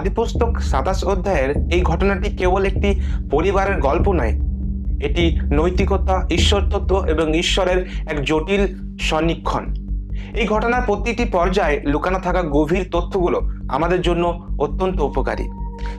আদিপুস্তক সাতাশ অধ্যায়ের এই ঘটনাটি কেবল একটি পরিবারের গল্প নয়। এটি নৈতিকতা ঈশ্বর তত্ত্ব এবং ঈশ্বরের এক জটিল সন্নিক্ষণ। এই ঘটনার প্রতিটি পর্যায়ে লুকানো থাকা গভীর তথ্যগুলো আমাদের জন্য অত্যন্ত উপকারী।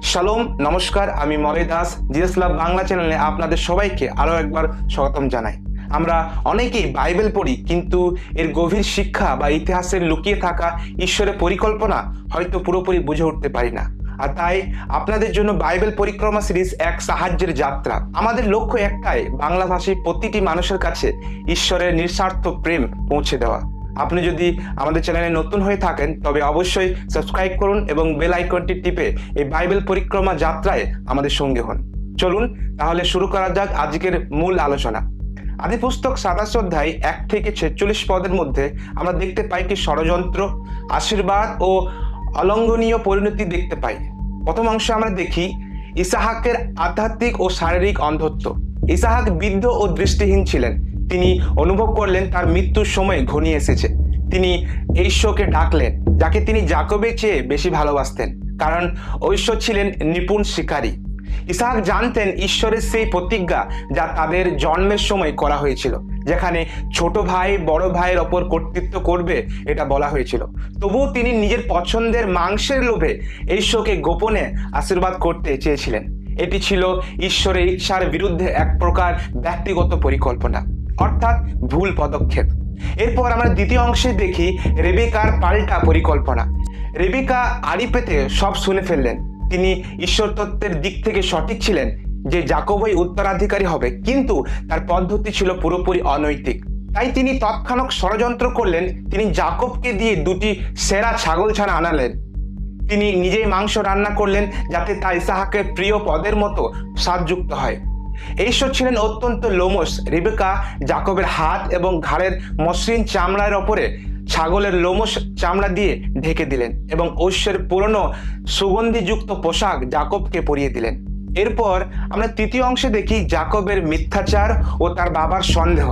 শালোম, নমস্কার, আমি মলয় দাস জিএস লাভ বাংলা চ্যানেলে আপনাদের সবাইকে আরও একবার স্বাগতম জানাই। আমরা অনেকেই বাইবেল পড়ি, কিন্তু এর গভীর শিক্ষা বা ইতিহাসের লুকিয়ে থাকা ঈশ্বরের পরিকল্পনা হয়তো পুরোপুরি বুঝে উঠতে পারি না। আর তাই আপনাদের জন্য বাইবেল পরিক্রমা সিরিজ এক সাহায্যের যাত্রা। আমাদের লক্ষ্য একটাই বাংলাভাষী প্রতিটি মানুষের কাছে ঈশ্বরের নিঃস্বার্থ প্রেম পৌঁছে দেওয়া। আপনি যদি আমাদের চ্যানেলে নতুন হয়ে থাকেন, তবে অবশ্যই সাবস্ক্রাইব করুন এবং বেল আইকনটি টিপে এই বাইবেল পরিক্রমা যাত্রায় আমাদের সঙ্গে হন। চলুন, তাহলে শুরু করা যাক আজকের মূল আলোচনা। আদি পুস্তক সাতাশ অধ্যায় এক থেকে ছেচল্লিশ পদের মধ্যে আমরা দেখতে পাই কি ষড়যন্ত্র, আশীর্বাদ ও অলঙ্ঘনীয় পরিণতি দেখতে পাই। প্রথম অংশে আমরা দেখি, ইসাহাকের আধ্যাত্মিক ও শারীরিক অন্ধত্ব। ইসাহাক বৃদ্ধ ও দৃষ্টিহীন ছিলেন। তিনি অনুভব করলেন তার মৃত্যুর সময় ঘনিয়ে এসেছে। তিনি ঐশ্বকে ডাকলেন, যাকে তিনি জাকবের চেয়ে বেশি ভালোবাসতেন, কারণ ঐশ্ব ছিলেন নিপুণ শিকারী। ইসাহাক জানতেন ঈশ্বরের সেই প্রতিজ্ঞা যা তাদের জন্মের সময় করা হয়েছিল, যেখানে ছোট ভাই বড় ভাইয়ের ওপর কর্তৃত্ব করবে এটা বলা হয়েছিল। তবুও তিনি নিজের পছন্দের মাংসের লোভে ঈশ্বরকে গোপনে আশীর্বাদ করতে চেয়েছিলেন। এটি ছিল ঈশ্বরের ইচ্ছার বিরুদ্ধে এক প্রকার ব্যক্তিগত পরিকল্পনা, অর্থাৎ ভুল পদক্ষেপ। এরপর আমরা দ্বিতীয় অংশে দেখি রেবিকার পাল্টা পরিকল্পনা। রেবিকা আড়ি পেতে সব শুনে ফেললেন। তিনি ঈশ্বর তত্ত্বের দিক থেকে সঠিক ছিলেন যে জাকবই উত্তরাধিকারী হবে, কিন্তু তার পদ্ধতি ছিল পুরোপুরি অনৈতিক। তাই তিনি তৎক্ষণাৎ ষড়যন্ত্র করলেন, তিনি জাকবকে দিয়ে দুটি সেরা ছাগল ছানা আনালেন। তিনি নিজেই মাংস রান্না করলেন যাতে তা ইসাহাকের প্রিয় পদের মতো স্বাদযুক্ত হয়। ঈশ্বর ছিলেন অত্যন্ত লোমস রেবেকা, জাকবের হাত এবং ঘাড়ের মসৃণ চামড়ার ওপরে ছাগলের লোমস চামড়া দিয়ে ঢেকে দিলেন এবং ঐশ্বর পুরনো সুগন্ধিযুক্ত পোশাক জাকবকে পরিয়ে দিলেন। এরপর আমরা তৃতীয় অংশে দেখি জাকবের মিথ্যাচার ও তার বাবার সন্দেহ।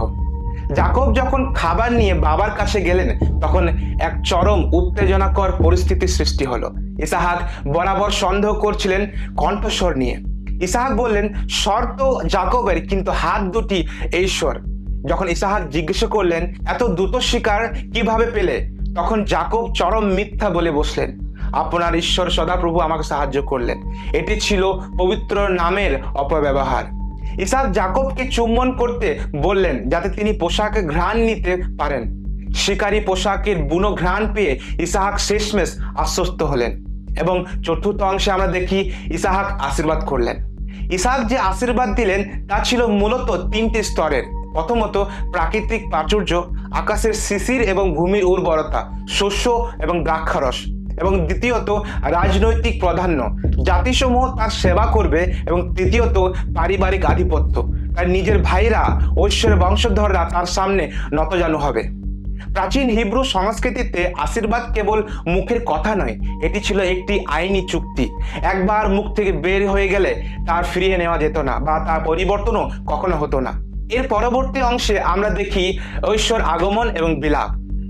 জাকব যখন খাবার নিয়ে বাবার কাছে গেলেন, তখন এক চরম উত্তেজনাকর পরিস্থিতির সৃষ্টি হলো। ইসাহাক বরাবর সন্দেহ করছিলেন কণ্ঠস্বর নিয়ে। ইসাহাক বললেন, শর্ত জাকবের, কিন্তু হাত দুটি ঈশ্বর যখন ইসাহাক জিজ্ঞেস করলেন, এত দ্রুত শিকার কীভাবে পেলে? তখন জাকব চরম মিথ্যা বলে বসলেন। আপনার ঈশ্বর সদাপ্রভু আমাকে সাহায্য করলেন। এটি ছিল পবিত্র নামের অপব্যবহার। ইসাহাক জাকবকে চুম্বন করতে বললেন যাতে তিনি পোশাকে ঘ্রাণ নিতে পারেন। শিকারী পোশাকের বুনো ঘ্রাণ পেয়ে ইসাহাক শেষমেশ আশ্বস্ত হলেন এবং চতুর্থ অংশে আমরা দেখি ইসাহাক আশীর্বাদ করলেন। ইসাহাক যে আশীর্বাদ দিলেন, তা ছিল মূলত তিনটি স্তরের। প্রথমত প্রাকৃতিক প্রাচুর্য, আকাশের শিশির এবং ভূমির উর্বরতা, শস্য এবং দ্রাক্ষারস। এবং দ্বিতীয়ত, রাজনৈতিক প্রাধান্য। জাতিসমূহ তার সেবা করবে এবং তৃতীয়ত, পারিবারিক আধিপত্য। তার নিজের ভাইরা ঐশ্বরের বংশধররা তার সামনে নতজানু হবে। প্রাচীন হিব্রু সংস্কৃতিতে আশীর্বাদ কেবল মুখের কথা নয়, এটি ছিল একটি আইনি চুক্তি। একবার মুখ থেকে বের হয়ে গেলে তার ফিরিয়ে নেওয়া যেত না বা তার পরিবর্তনও কখনো হতো না। এর পরবর্তী অংশে আমরা দেখি ঐশ্বর আগমন এবং বিলাপ।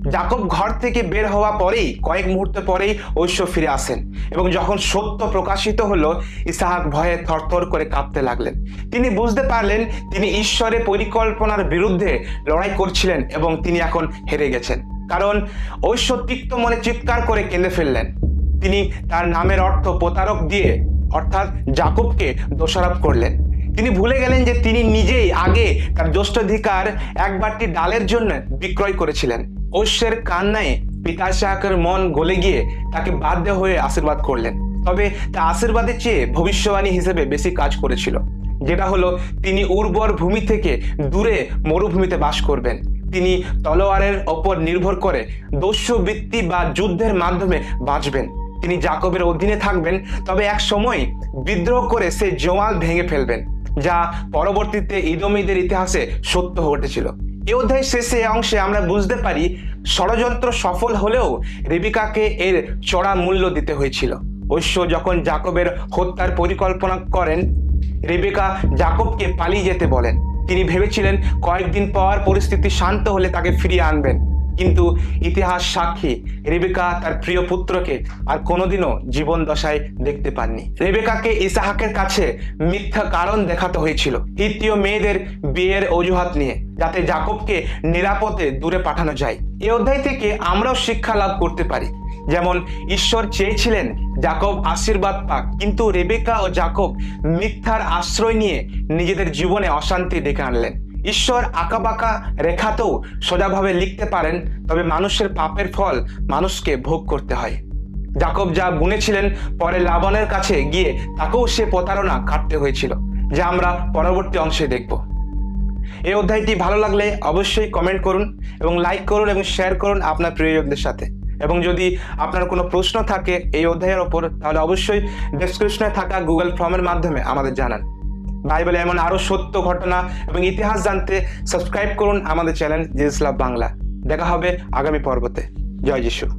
জাকব ঘর থেকে বের হওয়া পরেই, কয়েক মুহূর্ত পরেই ঐশ্ব ফিরে আসেন এবং যখন সত্য প্রকাশিত হলো, ইসাহাক ভয়ে থরথর করে কাঁপতে লাগলেন। তিনি বুঝতে পারলেন তিনি ঈশ্বরের পরিকল্পনার বিরুদ্ধে লড়াই করছিলেন এবং তিনি এখন হেরে গেছেন। কারণ ঐশ্ব তিক্ত মনে চিৎকার করে কেঁদে ফেললেন। তিনি তার নামের অর্থ প্রতারক দিয়ে, অর্থাৎ জাকবকে দোষারোপ করলেন। তিনি ভুলে গেলেন যে তিনি নিজেই আগে তার জ্যেষ্ঠাধিকার এক বাটি ডালের জন্য বিক্রয় করেছিলেন। ঐশ্যের কান্নায় পিতা ইসাহাকের মন গলে গিয়ে তাকে বাধ্য হয়ে আশীর্বাদ করলেন। তবে তা আশীর্বাদের চেয়ে ভবিষ্যবাণী হিসেবে বেশি কাজ করেছিল, যেটা হলো তিনি উর্বর ভূমি থেকে দূরে মরুভূমিতে বাস করবেন। তিনি তলোয়ারের ওপর নির্ভর করে দস্যুবৃত্তি বা যুদ্ধের মাধ্যমে বাঁচবেন। তিনি জাকবের অধীনে থাকবেন, তবে এক সময় বিদ্রোহ করে সে জোয়াল ভেঙে ফেলবেন। যা পরবর্তীতে ইদমিদের ইতিহাসে সত্য ঘটেছিল। এ এই অধ্যায় শেষে অংশে আমরা বুঝতে পারি, ষড়যন্ত্র সফল হলেও রেবিকাকে এর চড়া মূল্য দিতে হয়েছিল। ঐশ্ব যখন জাকবের হত্যার পরিকল্পনা করেন, রেবেকা জাকবকে পালিয়ে যেতে বলেন। তিনি ভেবেছিলেন, কয়েকদিন পর পরিস্থিতি শান্ত হলে তাকে ফিরিয়ে আনবেন। কিন্তু ইতিহাস সাক্ষী রেবেকা তার প্রিয় পুত্রকে আর কোনোদিনও জীবন দশায় দেখতে পাননি। রেবেকাকে ইসাহাকের কাছে মিথ্যা কারণ দেখাতে হয়েছিল। হিতীয় মেয়েদের বিয়ের অজুহাত নিয়ে, যাতে জাকবকে নিরাপদে দূরে পাঠানো যায়। এ অধ্যায় থেকে আমরাও শিক্ষা লাভ করতে পারি। যেমন, ঈশ্বর চেয়েছিলেন জাকব আশীর্বাদ পাক, কিন্তু রেবেকা ও জাকব মিথ্যার আশ্রয় নিয়ে নিজেদের জীবনে অশান্তি ডেকে আনলেন। ঈশ্বর আঁকাবাঁকা রেখাতেও সোজাভাবে লিখতে পারেন, তবে মানুষের পাপের ফল মানুষকে ভোগ করতে হয়। জাকব যা বুনেছিলেন পরে লাবণের কাছে গিয়ে তাকেও সে প্রতারণা কাটতে হয়েছিল, যা আমরা পরবর্তী অংশে দেখব। এই অধ্যায়টি ভালো লাগলে অবশ্যই কমেন্ট করুন এবং লাইক করুন এবং শেয়ার করুন আপনার প্রিয়জনদের সাথে। এবং যদি আপনার কোনো প্রশ্ন থাকে এই অধ্যায়ের ওপর, তাহলে অবশ্যই ডেসক্রিপশনে থাকা গুগল ফর্মের মাধ্যমে আমাদের জানান। বাইবেলে এমন আরও সত্য ঘটনা এবং ইতিহাস জানতে সাবস্ক্রাইব করুন আমাদের চ্যানেল জিসলাভ বাংলা। দেখা হবে আগামী পর্বতে। জয় যিশু।